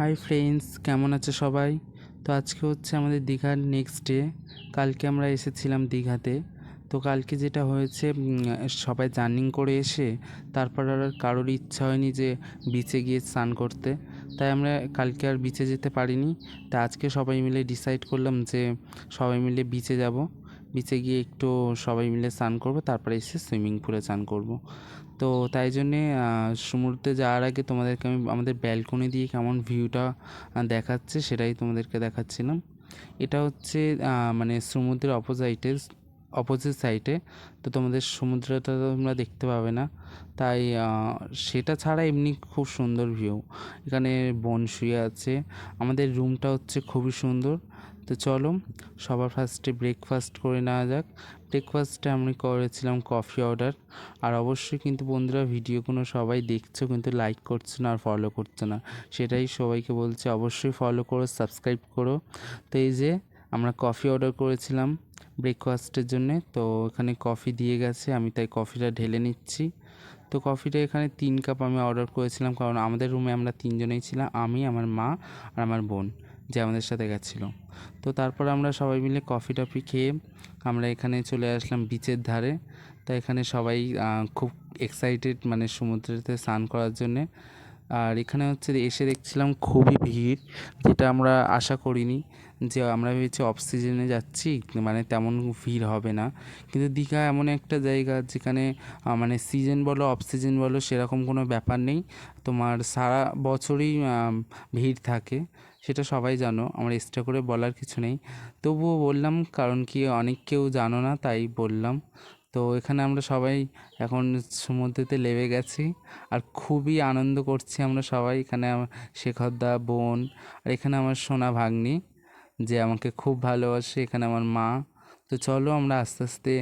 Hi friends কেমন আছে সবাই? তো আজকে হচ্ছে আমাদের দীঘার নেক্সট ডে কালকে আমরা এসেছিলাম দীঘাতে। তো কালকে যেটা হয়েছে সবাই জার্নিং করে এসে তারপর আর কারোর ইচ্ছা হয়নি যে বিচে গিয়ে স্নান করতে। তাই আমরা কালকে আর বিচে যেতে পারিনি। তা আজকে সবাই মিলে ডিসাইড করলাম যে সবাই মিলে বিচে যাব। বিচে গিয়ে একটু সবাই মিলে স্নান করব, তারপরে এসে সুইমিং পুলে স্নান করব। তো তাই জন্যে সমুদ্রে যাওয়ার আগে তোমাদেরকে আমি, আমাদের ব্যালকনি দিয়ে কেমন ভিউটা দেখাচ্ছে সেটাই তোমাদেরকে দেখাচ্ছিলাম। এটা হচ্ছে মানে সমুদ্রের অপোজাইটে অপোজিট সাইডে তো তোমাদের সমুদ্রটা তোমরা দেখতে পাবে না। তাই সেটা ছাড়া এমনি খুব সুন্দর ভিউ এখানে বন শুয়ে আছে। আমাদের রুমটা হচ্ছে খুবই সুন্দর। তো চলো, সবার ফার্স্টে ব্রেকফাস্ট করে নেওয়া যাক। ব্রেকফাস্টে আমি করেছিলাম কফি অর্ডার আর অবশ্যই কিন্তু বন্ধুরা ভিডিওগুলো সবাই দেখছ কিন্তু লাইক করছ না আর ফলো করছ না। সেটাই সবাইকে বলছি, অবশ্যই ফলো করো সাবস্ক্রাইব করো। তো এই যে আমরা কফি অর্ডার করেছিলাম ব্রেকফাস্টের জন্যে, তো এখানে কফি দিয়ে গেছে, আমি তাই কফিটা ঢেলে নিচ্ছি। তো কফিটা এখানে তিন কাপ আমি অর্ডার করেছিলাম, কারণ আমাদের রুমে আমরা তিনজনেই ছিলাম, আমি, আমার মা আর আমার বোন যে আমাদের সাথে গেছিল। তো তারপর আমরা সবাই মিলে কফি টফি খেয়ে আমরা এখানে চলে আসলাম বিচের ধারে। তো এখানে সবাই খুব এক্সাইটেড মানে সমুদ্রেতে স্নান করার জন্যে। আর এখানে হচ্ছে এসে দেখছিলাম খুবই ভিড়, যেটা আমরা আশা করিনি যে আমরা ভেবেছি অফ সিজনে যাচ্ছি মানে তেমন ভিড় হবে না। কিন্তু দীঘা এমন একটা জায়গা যেখানে মানে সিজন বলো অফ সিজন বলো, সেরকম কোনো ব্যাপার নেই। তোমার সারা বছরই ভিড় থাকে, সেটা সবাই জানো, আমার এক্সট্রা করে বলার কিছু নেই। তবুও বললাম, কারণ কি অনেক কেউ জানো না, তাই বললাম। তো এখানে আমরা সবাই এখন সমুদ্রেতে লেবে গেছি আর খুবই আনন্দ করছি আমরা সবাই। এখানে শেখরদা বোন আর এখানে আমার সোনা ভাগ্নি যে আমাকে খুব ভালোবাসে, এখানে আমার মা। তো চলো আমরা আস্তে আস্তে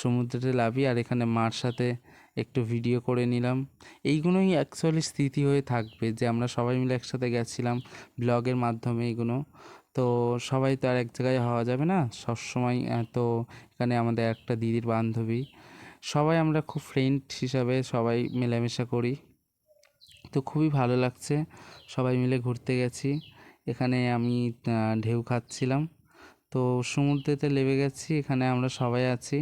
সমুদ্রেতে লাভি আর এখানে মার সাথে একটু ভিডিও করে নিলাম। এইগুলোই অ্যাকচুয়ালি স্মৃতি হয়ে থাকবে যে আমরা সবাই মিলে একসাথে গেছিলাম ব্লগের মাধ্যমে এইগুলো তো সবাই তো আর এক জায়গায় হওয়া যাবে না। সব সময় তো এখানে আমাদের একটা দিদির বান্ধবী। সবাই আমরা খুব ফ্রেন্ড হিসাবে সবাই মেলামেশা করি। তো খুবই ভালো লাগছে। সবাই মিলে ঘুরতে গেছি। এখানে আমি ঢেউ খাচ্ছিলাম। তো সমুদ্রেতে লেবে গেছি। এখানে আমরা সবাই আছি।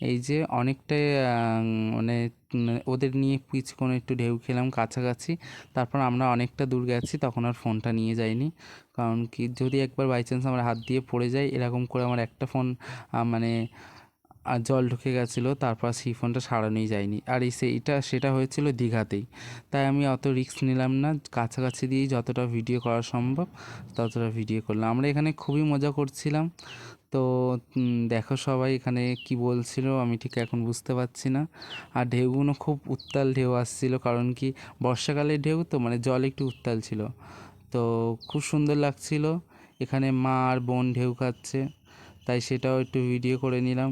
এই যে অনেকটাই মানে ওদের নিয়ে পিছকোণে একটু ঢেউ খেলাম কাছাকাছি। তারপর আমরা অনেকটা দূর গেছি, তখন আর ফোনটা নিয়ে যাইনি। কারণ কি, যদি একবার বাই চান্স আমার হাত দিয়ে পড়ে যায়, এরকম করে আমার একটা ফোন মানে আর জল ঢুকে গেছিল, তারপর সেই ফোনটা সারানোই যায়নি। আর এই সেইটা, সেটা হয়েছিল দীঘাতেই। তাই আমি অত রিস্ক নিলাম না। কাছাকাছি দিয়েই যতটা ভিডিও করা সম্ভব, ততটা ভিডিও করলাম। আমরা এখানে খুবই মজা করছিলাম। তো দেখো সবাই এখানে কি বলছিল, আমি ঠিক এখন বুঝতে পারছি না। আর ঢেউগুলো খুব উত্তাল ঢেউ আসছিল, কারণ কি বর্ষাকালের ঢেউ তো মানে জল একটু উত্তাল ছিল। তো খুব সুন্দর লাগছিল, এখানে মা আর বোন ঢেউ খাচ্ছে, তাই সেটাও একটু ভিডিও করে নিলাম।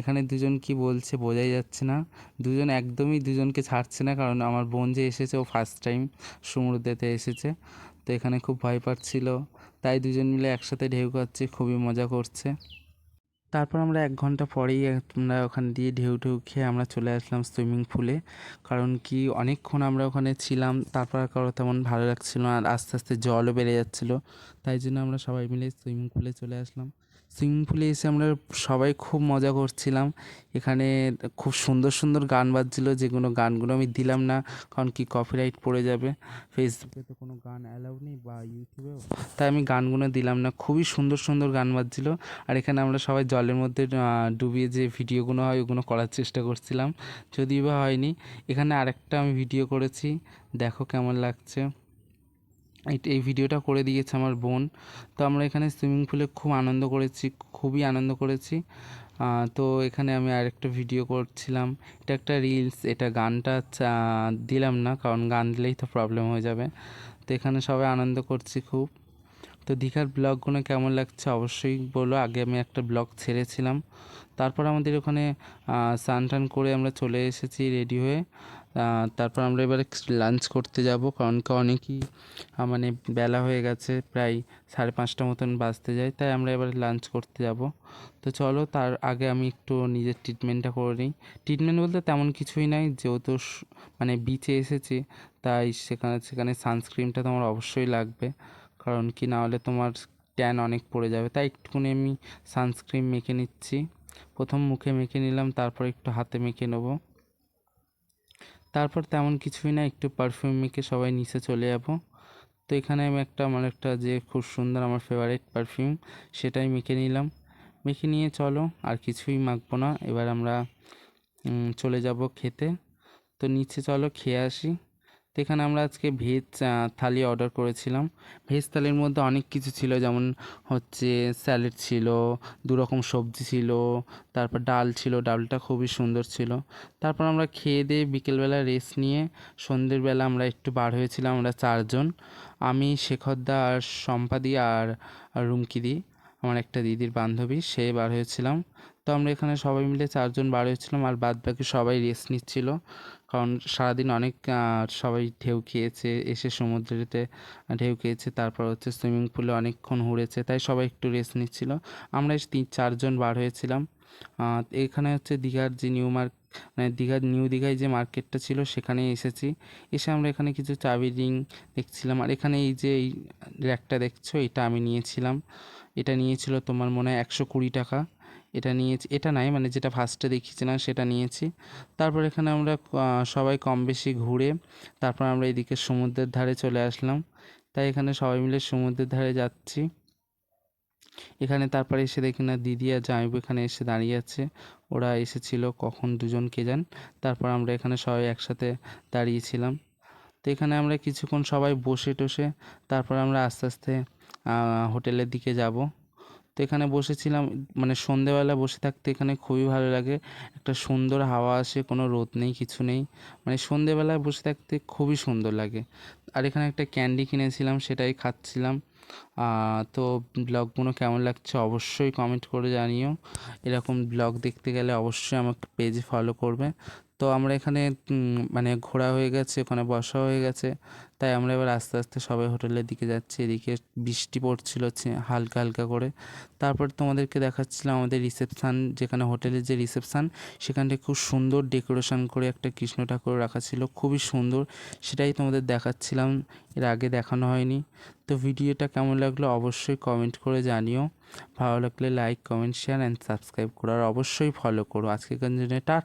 এখানে দুজন কি বলছে বোঝাই যাচ্ছে না, দুজন একদমই দুজনকে ছাড়ছে না, কারণ আমার বোন যে এসেছে, ও ফার্স্ট টাইম সমুদ্রেতে এসেছে। তো এখানে খুব ভয় পাচ্ছিল। তাই দুজন মিলে একসাথে ঢেউ খাচ্ছে খুবই মজা করছে। তারপর আমরা এক ঘণ্টা পরেই আমরা ওখান দিয়ে ঢেউ ঢেউ খেয়ে আমরা চলে আসলাম সুইমিং পুলে। কারণ কি, অনেকক্ষণ আমরা ওখানে ছিলাম, তারপর কারও তেমন ভালো লাগছিল আর আস্তে আস্তে জলও বেড়ে যাচ্ছিল। তাই জন্য আমরা সবাই মিলে সুইমিং পুলে চলে আসলাম। সুইমিং পুলে এসে আমরা সবাই খুব মজা করছিলাম। এখানে খুব সুন্দর সুন্দর গান বাজছিল যেগুলো গানগুলো আমি দিলাম না, কারণ কি কপিরাইট পড়ে যাবে। ফেসবুকে তো কোনো গান অ্যালাউ নেই বা ইউটিউবেও তাই আমি গানগুলো দিলাম না, খুবই সুন্দর সুন্দর গান বাজছিল। আর এখানে আমরা সবাই জলের মধ্যে ডুবিয়ে যে ভিডিওগুলো হয়, ওগুলো করার চেষ্টা করছিলাম। যদিও বা হয়নি, এখানে আরেকটা আমি ভিডিও করেছি, দেখো কেমন লাগছে। এই- ভিডিওটা করে দিয়েছে আমার বোন। তো আমরা এখানে সুইমিং পুলে খুব আনন্দ করেছি, খুবই আনন্দ করেছি। তো এখানে আমি আরেকটা ভিডিও করছিলাম। এটা একটা রিলস, এটা গানটা চা- দিলাম না, কারণ গান দিলেই তো প্রবলেম হয়ে যাবে। তো এখানে সবাই আনন্দ করছি খুব। তো দীঘার ব্লগগুলো কেমন লাগছে অবশ্যই বলো। আগে আমি একটা ব্লগ ছেড়েছিলাম। তারপর আমাদের ওখানে স্নান টান করে আমরা চলে এসেছি রেডি হয়ে। তারপর আমরা এবারে লাঞ্চ করতে যাব, কারণ কি অনেকই মানে বেলা হয়ে গেছে, প্রায় সাড়ে পাঁচটা মতন বাজতে যায়, তাই আমরা এবারে লাঞ্চ করতে যাব। তো চলো, তার আগে আমি একটু নিজের ট্রিটমেন্টটা করে নিই। ট্রিটমেন্ট বলতে তেমন কিছুই নাই, যেহেতু মানে বিচে এসেছি, তাই সেখানে সেখানে সানস্ক্রিনটা তোমার অবশ্যই লাগবে, কারণ কি না হলে তোমার ট্যান অনেক পড়ে যাবে। তাই একটুখানি আমি সানস্ক্রিন মেখে নিচ্ছি। প্রথম মুখে মেখে নিলাম, তারপর একটু হাতে মেখে নেব। তারপর তেমন কিছুই না, একটু পারফিউম মেখে সবাই নিচে চলে যাব। তো এখানে আমি একটা, আমার একটা যে খুব সুন্দর আমার ফেভারিট পারফিউম সেটাই মেখে নিলাম। মেখে নিয়ে চলো, আর কিছুই মাখবো না। এবার আমরা চলে যাব খেতে। তো নিচে চলো, খেয়ে আসি। তো এখানে আমরা আজকে ভেজ থালি অর্ডার করেছিলাম। ভেজ থালির মধ্যে অনেক কিছু ছিল, যেমন হচ্ছে স্যালাড ছিল, দু রকম সবজি ছিল, তারপর ডাল ছিল, ডালটা খুবই সুন্দর ছিল। তারপর আমরা খেয়ে দিয়ে বিকেলবেলা রেস্ট নিয়ে সন্ধ্যের বেলা আমরা একটু বার হয়েছিলাম, আমরা চারজন। আমি, শেখরদা আর সম্পাদি আর আর রুমকিদি আমার একটা দিদির বান্ধবী, সে বার হয়েছিলাম। তো আমরা এখানে সবাই মিলে চারজন বার হয়েছিলাম আর বাদ বাকি সবাই রেস্ট নিচ্ছিল। কারণ সারাদিন অনেক সবাই ঢেউ খেয়েছে, এসে সমুদ্রেতে ঢেউ খেয়েছে, তারপর হচ্ছে সুইমিং পুলে অনেকক্ষণ ঘুরেছে, তাই সবাই একটু রেস্ট নিচ্ছিল। আমরা তিন, চারজন বার হয়েছিলাম। এখানে হচ্ছে দীঘার যে নিউ মার্ক মানে দীঘার নিউ দীঘায় যে মার্কেটটা ছিল সেখানে এসেছি। এসে আমরা এখানে কিছু চাবি, রিং দেখছিলাম। আর এখানে এই যে এই র্যাকটা দেখছ, এটা আমি নিয়েছিলাম। এটা নিয়েছিল তোমার মনে হয় একশো কুড়ি টাকা। এটা নিয়েছি, এটা নাই মানে যেটা ফার্স্টে দেখিয়েছিলাম সেটা নিয়েছি। তারপর এখানে আমরা সবাই কম বেশি ঘুরে, তারপর আমরা এদিকে সমুদ্রের ধারে চলে আসলাম। তাই এখানে সবাই মিলে সমুদ্রের ধারে যাচ্ছি। এখানে তারপরে এসে দেখি না, দিদি আর জামাইবু এখানে এসে দাঁড়িয়ে আছে। ওরা এসেছিল কখন দুজন, কে যান তারপর আমরা এখানে সবাই একসাথে দাঁড়িয়েছিলাম। তো এখানে আমরা কিছুক্ষণ সবাই বসে টসে, তারপর আমরা আস্তে আস্তে হোটেলের দিকে যাব। তো এখানে বসেছিলাম মানে সন্ধেবেলা বসে থাকতে এখানে খুবই ভালো লাগে। একটা সুন্দর হাওয়া আসে, কোনো রোদ নেই, কিছু নেই। মানে সন্ধেবেলায় বসে থাকতে খুবই সুন্দর লাগে। আর এখানে একটা ক্যান্ডি কিনেছিলাম, সেটাই খাচ্ছিলাম। তো ব্লগগুলো কেমন লাগছে অবশ্যই কমেন্ট করে জানিও। এরকম ব্লগ দেখতে গেলে অবশ্যই আমাকে পেজে ফলো করবে। তো আমরা এখানে মানে ঘোরা হয়ে গেছে, ওখানে বসা হয়ে গেছে। তাই আমরা এবার আস্তে আস্তে সবাই হোটেলের দিকে যাচ্ছি। এদিকে বৃষ্টি পড়ছিল হালকা হালকা করে। তারপর তোমাদেরকে দেখাচ্ছিলাম আমাদের রিসেপশান, যেখানে হোটেলের যে রিসেপশান, সেখানটা খুব সুন্দর ডেকোরেশন করে একটা কৃষ্ণ ঠাকুর রাখা ছিল। খুবই সুন্দর, সেটাই তোমাদের দেখাচ্ছিলাম। এর আগে দেখানো হয়নি। তো ভিডিওটা কেমন লাগল অবশ্যই কমেন্ট করে জানিও। ভালো লাগলে like comment share and subscribe করো আর অবশ্যই ফলো করো। আজকের জন্য টাটা।